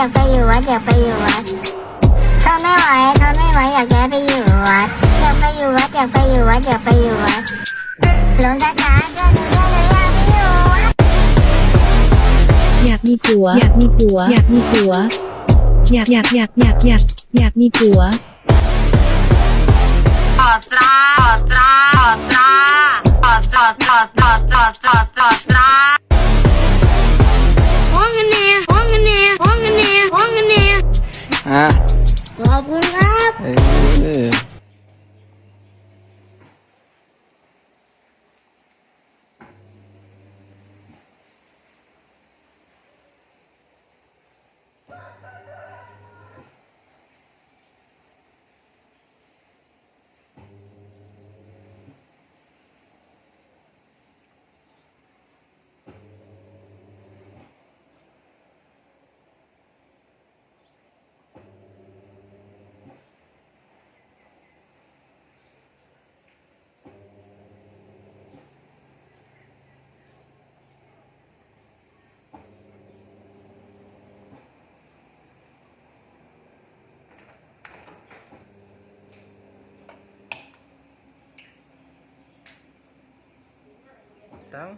อยากไปอยู่วัดอยากไปอยู่วัดทนไม่ไหวทนไม่ไหวอยากย้ายไปอยู่วัดอยากไปอยู่วัดอยากไปอยู่วัดอยากไปอยู่วัดหลงตาจ๋าช่วยหนูด้วยหนูอยากไปอยู่วัดอยากมีผัว อยากมีผัว อยากมีผัว อยากอยากอยากอยากอยากอยากมีผัวออตราออตราออตราออตราออตราออตรา อะขอบคุณครับ เออตั้ง